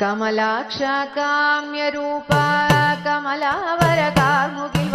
കമലാക്ഷ കാമ്യരൂപ കമലാവര കാർമുകിൽ